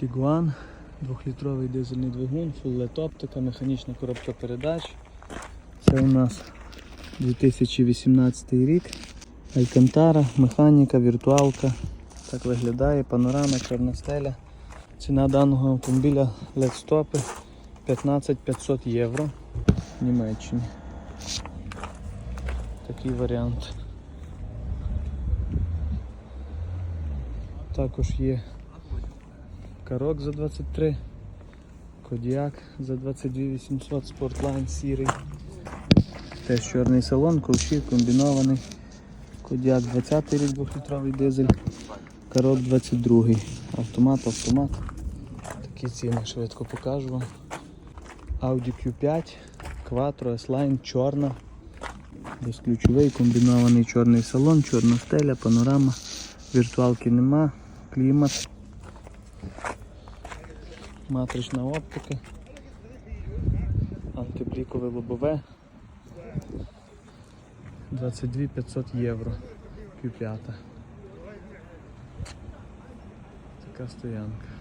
Тігуан, 2-літровий дизельний двигун, фуллет оптика, механічна коробка передач. Це у нас 2018 рік. Алькантара, механіка, віртуалка. Так виглядає, панорама, чорна стеля. Ціна даного автомобіля LED стопи 15 500 євро в Німеччині. Такий варіант. Також є Карок за 23, Кодіак за 22 800, Спортлайн сірий. Теж чорний салон, ковші комбінований. Кодіак 20 рік 2-літровий дизель. Карок 22. Автомат, автомат. Такі ціни швидко покажу вам. Audi Q5, Quattro, S-Line, чорна. Безключовий комбінований чорний салон, чорна стеля, панорама. Віртуалки нема, клімат. Матрична оптика. Антиблікове лобове. 22 500 євро. Q5. Така стоянка.